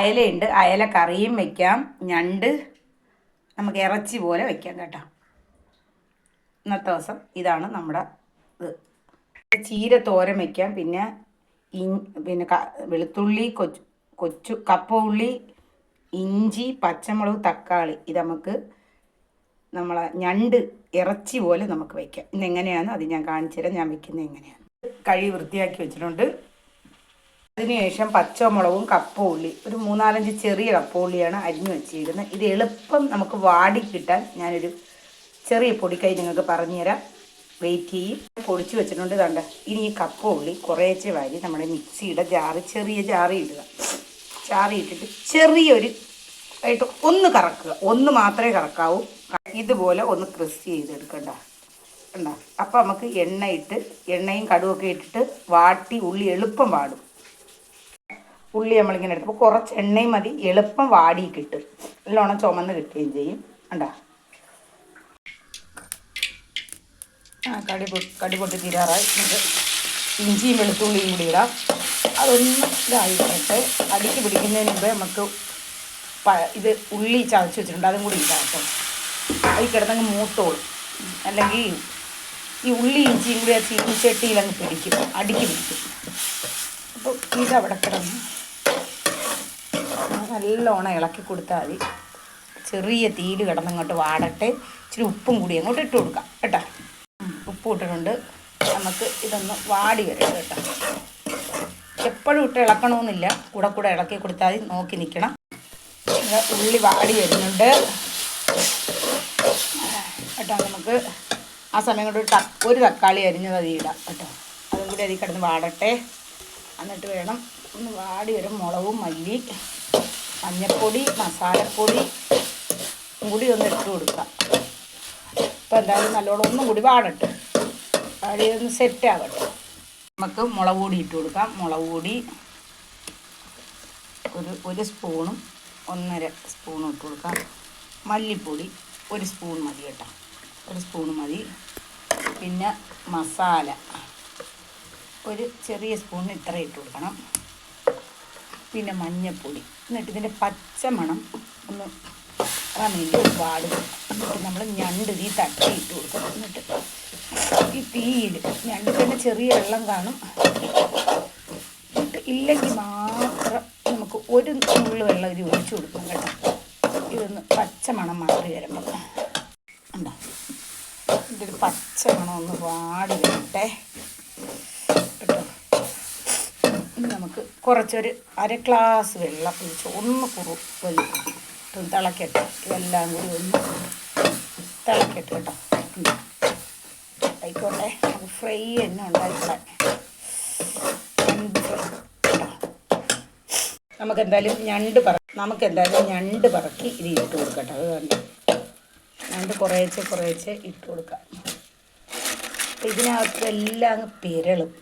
അയലയുണ്ട്. അയല കറിയും വെക്കാം. ഞണ്ട് നമുക്ക് ഇറച്ചി പോലെ വെക്കാം കേട്ടോ. ഇന്നത്തെ ദിവസം ഇതാണ് നമ്മുടെ ഇത്. ചീര തോരൻ വെക്കാം. പിന്നെ ഇ പിന്നെ വെളുത്തുള്ളി കൊച്ചു കൊച്ചു കപ്പ ഉള്ളി ഇഞ്ചി പച്ചമുളക് തക്കാളി. ഇത് നമുക്ക് നമ്മളെ ഞണ്ട് ഇറച്ചി പോലെ നമുക്ക് വയ്ക്കാം ഇന്ന് എങ്ങനെയാണ് അത് ഞാൻ കാണിച്ചു തരാം ഞാൻ വെക്കുന്നത് എങ്ങനെയാണ്. കഴി വൃത്തിയാക്കി വെച്ചിട്ടുണ്ട്. അതിനുശേഷം പച്ചമുളകും കപ്പ ഉള്ളി. ഒരു മൂന്നാലഞ്ച് ചെറിയ കപ്പ ഉള്ളിയാണ് അരിഞ്ഞു വെച്ചിരിക്കുന്നത്. ഇത് എളുപ്പം നമുക്ക് വാടി കിട്ടാൻ ഞാനൊരു ചെറിയ പൊടിക്കൈ നിങ്ങൾക്ക് പറഞ്ഞുതരാം. വെയിറ്റ് ചെയ്യും. പൊടിച്ചു വെച്ചിട്ടുണ്ട് കണ്ട? ഇനി ഈ കപ്പ ഉള്ളി കുറേശ്ശെ വാരി നമ്മുടെ മിക്സിയുടെ ജാറ് ചെറിയ ജാറി ഇടുക. ജാറി ഇട്ടിട്ട് ചെറിയൊരു ആയിട്ട് ഒന്ന് കറക്കുക. ഒന്ന് മാത്രമേ കറക്കാവൂ. ഇതുപോലെ ഒന്ന് ക്രിസ് ചെയ്തെടുക്കണ്ട. കണ്ട? അപ്പം നമുക്ക് എണ്ണ ഇട്ട് എണ്ണയും കടുവൊക്കെ ഇട്ടിട്ട് വാട്ടി ഉള്ളി എളുപ്പം വാടും. ഉള്ളി നമ്മളിങ്ങനെ എടുത്തപ്പോൾ കുറച്ച് എണ്ണയും മതി. എളുപ്പം വാടി കിട്ടും. നല്ലോണം ചുമന്ന് കിട്ടുകയും ചെയ്യും. കണ്ടോ? ആ കടി കടി പൊട്ടി തീരാറായി. നമുക്ക് ഇഞ്ചിയും വെളുത്തുള്ളിയും കൂടി ഇടാം. അതൊന്ന് ഇതായി വരട്ടെ അടിക്ക് പിടിക്കുന്നതിന് മുമ്പ് നമുക്ക് പ ഇത് ഉള്ളി ചതച്ച് വെച്ചിട്ടുണ്ട്. അതും കൂടി ഇടാം കേട്ടോ. അതിൽ കിടന്നങ്ങ് മൂത്തോളും. അല്ലെങ്കിൽ ഈ ഉള്ളി ഇഞ്ചിയും കൂടി ആ ചീനിച്ചട്ടിയിൽ അങ്ങ് പിടിക്കും. അടിക്ക് പിടിക്കും. അപ്പോൾ ഇതവിടെ കിടന്ന്. നല്ലോണം ഇളക്കി കൊടുത്താൽ മതി. ചെറിയ തീയിൽ കിടന്നങ്ങോട്ട് വാടട്ടെ. ഇച്ചിരി ഉപ്പും കൂടി അങ്ങോട്ട് ഇട്ട് കൊടുക്കാം കേട്ടോ. ഉപ്പ് ഇട്ടിട്ടുണ്ട്. നമുക്ക് ഇതൊന്ന് വാടി വരും കേട്ടോ. എപ്പോഴും ഇട്ട് ഇളക്കണമെന്നില്ല. കൂടെ കൂടെ ഇളക്കി കൊടുത്താൽ നോക്കി നിൽക്കണം ഉള്ളി വാടി വരുന്നുണ്ട്. കേട്ടോ നമുക്ക് ആ സമയം കൊണ്ട് ഒരു ഒരു തക്കാളി അരിഞ്ഞത് അതിൽ ഇടാം കേട്ടോ. അതും കൂടി അതിൽ കിടന്ന് വാടട്ടെ. എന്നിട്ട് വേണം ഒന്ന് വാടി വരും മുളകും മല്ലി. മഞ്ഞൾപ്പൊടി മസാലപ്പൊടി കൂടി ഒന്ന് ഇട്ട് കൊടുക്കാം. അപ്പോൾ എന്തായാലും നല്ലോണം ഒന്നും കൂടി വാടട്ടെ. വാടി ഒന്ന് സെറ്റ് ആകട്ടെ നമുക്ക് മുളക് പൊടി ഇട്ട് കൊടുക്കാം. മുളക് പൊടി ഒരു ഒരു സ്പൂണും ഒന്നര സ്പൂണും ഇട്ട് കൊടുക്കാം. മല്ലിപ്പൊടി ഒരു സ്പൂൺ മതി കേട്ടോ. ഒരു സ്പൂൺ മതി. പിന്നെ മസാല. ഒരു ചെറിയ സ്പൂണിന് ഇത്ര ഇട്ട് കൊടുക്കണം. പിന്നെ മഞ്ഞൾപ്പൊടി എന്നിട്ട് ഇതിന്റെ പച്ച മണം ഒന്ന് വേണ്ടി പാടുക എന്നിട്ട് നമ്മൾ ഞണ്ട് ഈ തട്ടി ഇട്ട് കൊടുക്കണം എന്നിട്ട് ഈ തീയിൽ ഞണ്ട് തന്നെ ചെറിയ വെള്ളം കാണും. എന്നിട്ട് ഇല്ലെങ്കിൽ മാത്രം നമുക്ക് ഒരു നുള്ളു വെള്ളം ഇത് ഒഴിച്ചു കൊടുക്കും കേട്ടോ. ഇതൊന്ന് പച്ച മണം മാറി വരുമ്പോൾ ഉണ്ടോ ഇതൊരു പച്ച മണം ഒന്ന് വാടി വരട്ടെ കേട്ടോ ഇനി നമുക്ക് കുറച്ചൊരു അര ഗ്ലാസ് വെള്ളം ഒഴിച്ച് ഒന്ന് കുറു വെള്ളം തിളക്കട്ടെ. ഇതെല്ലാം കൂടി ഒന്ന് തിളക്കട്ടെ കേട്ടോ. ആയിക്കോട്ടെ. ഫ്രൈ തന്നെ ഉണ്ടായിക്കോളാം. നമുക്ക് എന്തായാലും ഞണ്ട് പറ നമുക്ക് എന്തായാലും ഞണ്ട് പറക്കി ഇത് ഇട്ട് കൊടുക്കട്ടെ അത് കണ്ട്? ഞണ്ട് കുറേശ്ശെ കുറേശ്ശെ ഇട്ട് കൊടുക്കാം. ഇതിനകത്ത് എല്ലാം പിരളും.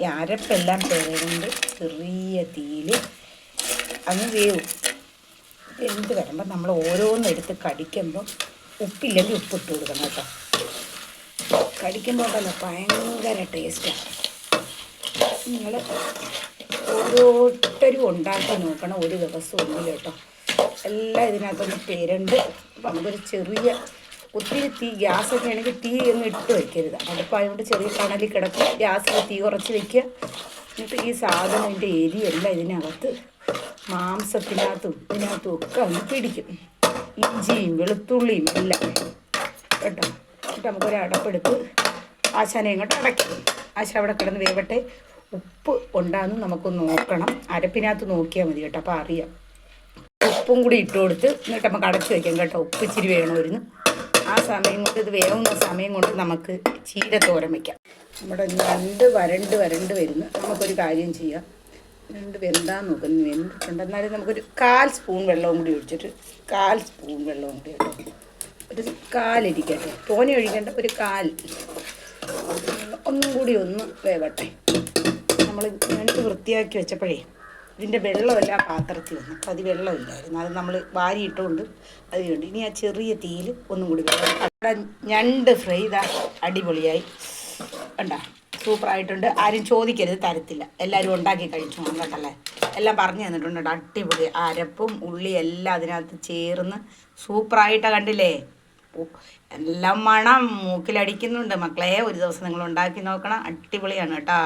ഈ അരപ്പെല്ലാം പിരളുണ്ട് ചെറിയ തീയിൽ അങ്ങ് വേവും എന്ത് വരുമ്പോൾ നമ്മൾ ഓരോന്നെടുത്ത് കടിക്കുമ്പോൾ ഉപ്പില്ലെങ്കിൽ ഉപ്പ് ഉപ്പിട്ട് കൊടുക്കണം കേട്ടോ. കടിക്കുമ്പോൾ തന്നെ ഭയങ്കര ടേസ്റ്റാണ് നിങ്ങൾ ഓരോരുത്തരും ഉണ്ടാക്കി നോക്കണം. ഒരു ദിവസം ഒന്നും കേട്ടോ. എല്ലാം ഇതിനകത്തൊന്ന് പേരുണ്ട്. അപ്പം നമുക്കൊരു ചെറിയ ഒത്തിരി തീ ഗ്യാസൊക്കെ ആണെങ്കിൽ തീ ഒന്നും ഇട്ട് വയ്ക്കരുത് അടുപ്പായതുകൊണ്ട് ചെറിയ കണലിൽ കിടക്കും. ഗ്യാസിൽ തീ കുറച്ച് വയ്ക്കുക എന്നിട്ട് ഈ സാധനം ഇതിന്റെ എരിയെല്ലാം ഇതിനകത്ത് മാംസത്തിനകത്തും ഇതിനകത്തും ഒക്കെ ഒന്ന് പിടിക്കും. ഇഞ്ചിയും വെളുത്തുള്ളിയും എല്ലാം. കേട്ടോ? എന്നിട്ട് നമുക്കൊരു അടപ്പെടുത്ത് ആശാനെ ഇങ്ങോട്ട് അടയ്ക്കും. ആശ അവിടെ കിടന്ന് വേവട്ടെ. ഉപ്പ് ഉണ്ടാന്ന് നമുക്ക് നോക്കണം. അരപ്പിനകത്ത് നോക്കിയാൽ മതി കേട്ടോ അപ്പോൾ അറിയാം. ഉപ്പും കൂടി ഇട്ട് കൊടുത്ത് എന്നിട്ട് നമുക്ക് അടച്ചു വയ്ക്കാം കേട്ടോ. ഉപ്പ് ഇച്ചിരി വേണമായിരുന്നു. ആ സമയം കൊണ്ട് ഇത് വേവുന്ന സമയം കൊണ്ട് നമുക്ക് ചീര തോരൻ വയ്ക്കാം നമ്മുടെ രണ്ട് വരണ്ട് വരണ്ട് വരുന്നു. നമുക്കൊരു കാര്യം ചെയ്യാം. രണ്ട് വെന്താൻ നോക്കുന്നു വെന്തിട്ടുണ്ട്. എന്നാലും നമുക്കൊരു കാൽ സ്പൂൺ വെള്ളവും കൂടി ഒഴിച്ചിട്ട് കാൽ സ്പൂൺ വെള്ളവും കൂടി ഒരു കാലിരിക്കട്ടെ. തോനെ ഒഴിക്കേണ്ട ഒരു കാൽ. ഒന്നും കൂടി ഒന്ന് വേവട്ടെ. നമ്മൾ ഞണ്ട് വൃത്തിയാക്കി വെച്ചപ്പോഴേ ഇതിന്റെ വെള്ളമല്ല ആ പാത്രത്തിൽ വന്നു അപ്പോൾ അത് വെള്ളമില്ലായിരുന്നു. അത് നമ്മൾ വാരിയിട്ടുകൊണ്ട് അത് കൊണ്ട്. ഇനി ആ ചെറിയ തീയിൽ ഒന്നും കൂടി വെള്ളം അവിടെ ഞണ്ട് ഫ്രൈ ഇതാ അടിപൊളിയായി. ഉണ്ടാ സൂപ്പറായിട്ടുണ്ട്. ആരും ചോദിക്കരുത് തരത്തില്ല. എല്ലാവരും ഉണ്ടാക്കി കഴിച്ചു കേട്ടല്ലേ എല്ലാം പറഞ്ഞു തന്നിട്ടുണ്ട് അടിപൊളി. അരപ്പും ഉള്ളി എല്ലാം അതിനകത്ത് ചേർന്ന് സൂപ്പറായിട്ടാണ് കണ്ടില്ലേ? എല്ലാം മണം. മൂക്കിലടിക്കുന്നുണ്ട് മക്കളെ. ഒരു ദിവസം നിങ്ങൾ ഉണ്ടാക്കി നോക്കണം. അടിപൊളിയാണ് കേട്ടോ.